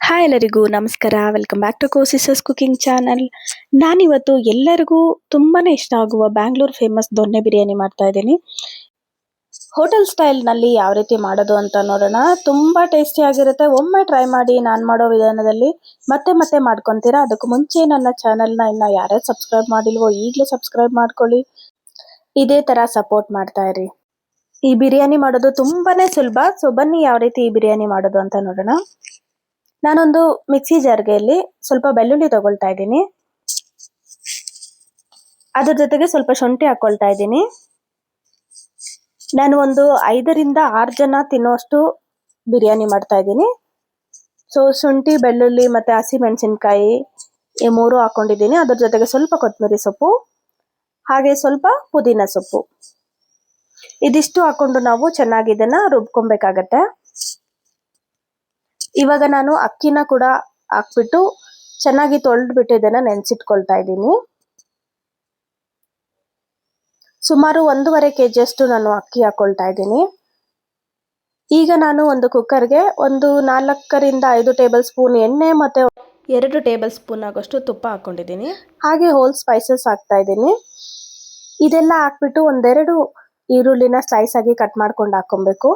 Hi ಎಲ್ಲರಿಗೂ ನಮಸ್ಕಾರ. Welcome back to ಕೋಸಿಸಸ್ ಕುಕಿಂಗ್ ಚಾನಲ್ ನಾನಿವತ್ತು ಎಲ್ಲರಿಗೂ ತುಂಬಾನೇ ಇಷ್ಟ ಆಗುವ ಬ್ಯಾಂಗ್ಳೂರ್ ಫೇಮಸ್ ದೊನ್ನೆ ಬಿರಿಯಾನಿ ಮಾಡ್ತಾ ಇದ್ದೀನಿ. ಹೋಟೆಲ್ ಸ್ಟೈಲ್ನಲ್ಲಿ ಯಾವ ರೀತಿ ಮಾಡೋದು ಅಂತ ನೋಡೋಣ. ತುಂಬಾ ಟೇಸ್ಟಿ ಆಗಿರುತ್ತೆ. ಒಮ್ಮೆ ಟ್ರೈ ಮಾಡಿ ನಾನು ಮಾಡೋ ವಿಧಾನದಲ್ಲಿ ಮತ್ತೆ ಮತ್ತೆ ಮಾಡ್ಕೊತೀರಾ. ಅದಕ್ಕೂ ಮುಂಚೆ ನನ್ನ ಚಾನಲ್ನ ಇನ್ನು ಯಾರ್ಯಾರು ಸಬ್ಸ್ಕ್ರೈಬ್ ಮಾಡಿಲ್ವೋ ಈಗಲೇ ಸಬ್ಸ್ಕ್ರೈಬ್ ಮಾಡ್ಕೊಳ್ಳಿ. ಇದೇ ತರ ಸಪೋರ್ಟ್ ಮಾಡ್ತಾ ಇರಿ. ಈ ಬಿರಿಯಾನಿ ಮಾಡೋದು ತುಂಬಾನೇ ಸುಲಭ. ಸೊ ಬನ್ನಿ ಯಾವ ರೀತಿ ಈ ಬಿರಿಯಾನಿ ಮಾಡೋದು ಅಂತ ನೋಡೋಣ. ನಾನೊಂದು ಮಿಕ್ಸಿ ಜಾರ್ಗೆಯಲ್ಲಿ ಸ್ವಲ್ಪ ಬೆಳ್ಳುಳ್ಳಿ ತಗೊಳ್ತಾ ಇದ್ದೀನಿ. ಅದ್ರ ಜೊತೆಗೆ ಸ್ವಲ್ಪ ಶುಂಠಿ ಹಾಕೊಳ್ತಾ ಇದ್ದೀನಿ. ನಾನು ಒಂದು ಐದರಿಂದ ಆರು ಜನ ತಿನ್ನುವಷ್ಟು ಬಿರಿಯಾನಿ ಮಾಡ್ತಾ ಇದ್ದೀನಿ. ಸೊ ಶುಂಠಿ, ಬೆಳ್ಳುಳ್ಳಿ ಮತ್ತೆ ಹಸಿ ಮೆಣಸಿನ್ಕಾಯಿ ಈ ಮೂರು ಹಾಕೊಂಡಿದ್ದೀನಿ. ಅದ್ರ ಜೊತೆಗೆ ಸ್ವಲ್ಪ ಕೊತ್ತಂಬರಿ ಸೊಪ್ಪು, ಹಾಗೆ ಸ್ವಲ್ಪ ಪುದೀನ ಸೊಪ್ಪು. ಇದಿಷ್ಟು ಹಾಕೊಂಡು ನಾವು ಚೆನ್ನಾಗಿ ಇದನ್ನ ರುಬ್ಕೊಬೇಕಾಗತ್ತೆ. ಇವಾಗ ನಾನು ಅಕ್ಕಿನ ಕೂಡ ಹಾಕ್ಬಿಟ್ಟು ಚೆನ್ನಾಗಿ ತೊಳೆದ್ಬಿಟ್ಟು ಇದನ್ನು ನೆನೆಸಿಟ್ಕೊಳ್ತಾ ಇದ್ದೀನಿ. ಸುಮಾರು ಒಂದೂವರೆ ಕೆ ಜಿಯಷ್ಟು ನಾನು ಅಕ್ಕಿ ಹಾಕ್ಕೊಳ್ತಾ ಇದ್ದೀನಿ. ಈಗ ನಾನು ಒಂದು ಕುಕ್ಕರ್ಗೆ ಒಂದು ನಾಲ್ಕರಿಂದ ಐದು ಟೇಬಲ್ ಸ್ಪೂನ್ ಎಣ್ಣೆ ಮತ್ತು ಎರಡು ಟೇಬಲ್ ಸ್ಪೂನ್ ಆಗೋಷ್ಟು ತುಪ್ಪ ಹಾಕ್ಕೊಂಡಿದ್ದೀನಿ ಹಾಗೆ ಹೋಲ್ ಸ್ಪೈಸಸ್ ಹಾಕ್ತಾ ಇದ್ದೀನಿ. ಇದೆಲ್ಲ ಹಾಕ್ಬಿಟ್ಟು ಒಂದೆರಡು ಈರುಳ್ಳಿನ ಸ್ಲೈಸಾಗಿ ಆಗಿ ಕಟ್ ಮಾಡ್ಕೊಂಡು ಹಾಕೊಬೇಕು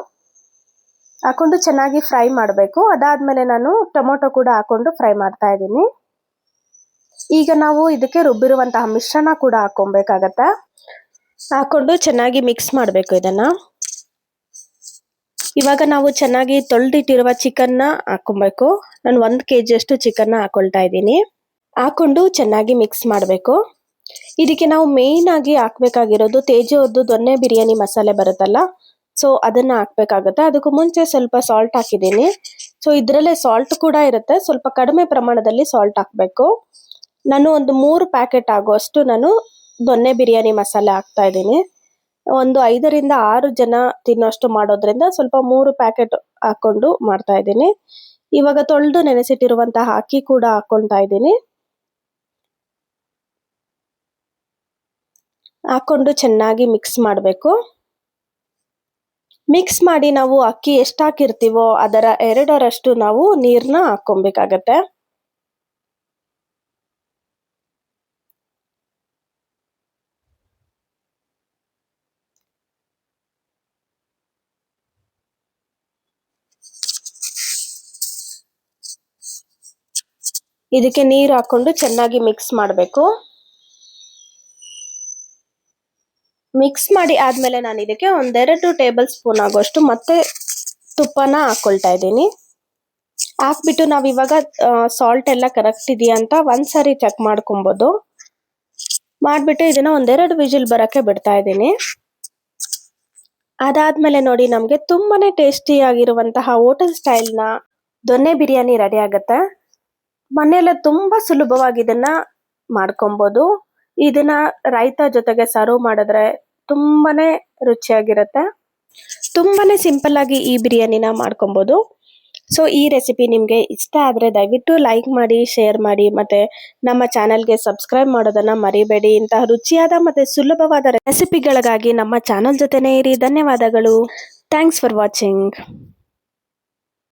ಹಾಕೊಂಡು ಚೆನ್ನಾಗಿ ಫ್ರೈ ಮಾಡಬೇಕು. ಅದಾದ್ಮೇಲೆ ನಾನು ಟೊಮೊಟೊ ಕೂಡ ಹಾಕೊಂಡು ಫ್ರೈ ಮಾಡ್ತಾ ಇದ್ದೀನಿ. ಈಗ ನಾವು ಇದಕ್ಕೆ ರುಬ್ಬಿರುವಂತಹ ಮಿಶ್ರಣ ಕೂಡ ಹಾಕೊಬೇಕಾಗತ್ತೆ ಹಾಕೊಂಡು ಚೆನ್ನಾಗಿ ಮಿಕ್ಸ್ ಮಾಡಬೇಕು ಇದನ್ನ. ಇವಾಗ ನಾವು ಚೆನ್ನಾಗಿ ತೊಳೆದಿಟ್ಟಿರುವ ಚಿಕನ್ನ ಹಾಕೊಬೇಕು ನಾನು ಒಂದು ಕೆ ಜಿಯಷ್ಟು ಚಿಕನ್ನ ಹಾಕೊಳ್ತಾ ಇದ್ದೀನಿ. ಹಾಕೊಂಡು ಚೆನ್ನಾಗಿ ಮಿಕ್ಸ್ ಮಾಡಬೇಕು. ಇದಕ್ಕೆ ನಾವು ಮೇಯ್ನಾಗಿ ಹಾಕ್ಬೇಕಾಗಿರೋದು ತೇಜೋದು ದೊನ್ನೆ ಬಿರಿಯಾನಿ ಮಸಾಲೆ ಬರುತ್ತಲ್ಲ ಸೊ ಅದನ್ನ ಹಾಕ್ಬೇಕಾಗತ್ತೆ. ಅದಕ್ಕೂ ಮುಂಚೆ ಸ್ವಲ್ಪ ಸಾಲ್ಟ್ ಹಾಕಿದ್ದೀನಿ. ಸೊ ಇದರಲ್ಲೇ ಸಾಲ್ಟ್ ಕೂಡ ಇರುತ್ತೆ. ಸ್ವಲ್ಪ ಕಡಿಮೆ ಪ್ರಮಾಣದಲ್ಲಿ ಸಾಲ್ಟ್ ಹಾಕಬೇಕು. ನಾನು ಒಂದು ಮೂರು ಪ್ಯಾಕೆಟ್ ಆಗುವಷ್ಟು ನಾನು ದೊನ್ನೆ ಬಿರಿಯಾನಿ ಮಸಾಲೆ ಹಾಕ್ತಾ ಇದ್ದೀನಿ. ಒಂದು ಐದರಿಂದ ಆರು ಜನ ತಿನ್ನೋಷ್ಟು ಮಾಡೋದ್ರಿಂದ ಸ್ವಲ್ಪ ಮೂರು ಪ್ಯಾಕೆಟ್ ಹಾಕೊಂಡು ಮಾಡ್ತಾ ಇದ್ದೀನಿ. ಇವಾಗ ತೊಳೆದು ನೆನೆಸಿಟ್ಟಿರುವಂತಹ ಅಕ್ಕಿ ಕೂಡ ಹಾಕೊಳ್ತಾ ಇದ್ದೀನಿ. ಹಾಕೊಂಡು ಚೆನ್ನಾಗಿ ಮಿಕ್ಸ್ ಮಾಡಬೇಕು. ಮಿಕ್ಸ್ ಮಾಡಿ ನಾವು ಅಕ್ಕಿ ಎಷ್ಟು ಹಾಕಿರ್ತೀವೋ ಅದರ ಎರಡರಷ್ಟು ನಾವು ನೀರನ್ನ ಹಾಕೊಬೇಕಾಗತ್ತೆ ಇದಕ್ಕೆ ನೀರು ಹಾಕೊಂಡು ಚೆನ್ನಾಗಿ ಮಿಕ್ಸ್ ಮಾಡಬೇಕು. ಮಿಕ್ಸ್ ಮಾಡಿ ಆದ್ಮೇಲೆ ನಾನು ಇದಕ್ಕೆ ಒಂದೆರಡು ಟೇಬಲ್ ಸ್ಪೂನ್ ಆಗೋಷ್ಟು ಮತ್ತೆ ತುಪ್ಪನ ಹಾಕೊಳ್ತಾ ಇದ್ದೀನಿ. ಹಾಕ್ಬಿಟ್ಟು ನಾವು ಇವಾಗ ಸಾಲ್ಟ್ ಎಲ್ಲ ಕರೆಕ್ಟ್ ಇದೆಯಾ ಅಂತ ಒಂದ್ಸರಿ ಚೆಕ್ ಮಾಡ್ಕೊಬೋದು. ಮಾಡ್ಬಿಟ್ಟು ಇದನ್ನ ಒಂದೆರಡು ವಿಜಿಲ್ ಬರಕ್ಕೆ ಬಿಡ್ತಾ ಇದ್ದೀನಿ. ಅದಾದ್ಮೇಲೆ ನೋಡಿ ನಮಗೆ ತುಂಬಾನೇ ಟೇಸ್ಟಿ ಆಗಿರುವಂತಹ ಹೋಟೆಲ್ ಸ್ಟೈಲ್ನ ದೊನ್ನೆ ಬಿರಿಯಾನಿ ರೆಡಿ ಆಗುತ್ತೆ. ಮನೆಯಲ್ಲ ತುಂಬಾ ಸುಲಭವಾಗಿ ಇದನ್ನ ಮಾಡ್ಕೊಬಹುದು ಇದನ್ನ ರೈತ ಜೊತೆಗೆ ಸರ್ವ್ ಮಾಡಿದ್ರೆ ತುಂಬಾನೇ ರುಚಿಯಾಗಿರುತ್ತೆ. ತುಂಬಾನೇ ಸಿಂಪಲ್ ಆಗಿ ಈ ಬಿರಿಯಾನಿನ ಮಾಡ್ಕೊಬಹುದು ಸೊ ಈ ರೆಸಿಪಿ ನಿಮಗೆ ಇಷ್ಟ ಆದರೆ ದಯವಿಟ್ಟು ಲೈಕ್ ಮಾಡಿ ಶೇರ್ ಮಾಡಿ, ಮತ್ತೆ ನಮ್ಮ ಚಾನಲ್ಗೆ ಸಬ್ಸ್ಕ್ರೈಬ್ ಮಾಡೋದನ್ನ ಮರಿಬೇಡಿ. ಇಂತಹ ರುಚಿಯಾದ ಮತ್ತೆ ಸುಲಭವಾದ ರೆಸಿಪಿಗಳಿಗಾಗಿ ನಮ್ಮ ಚಾನೆಲ್ ಜೊತೆನೇ ಇರಿ. ಧನ್ಯವಾದಗಳು. Thanks for watching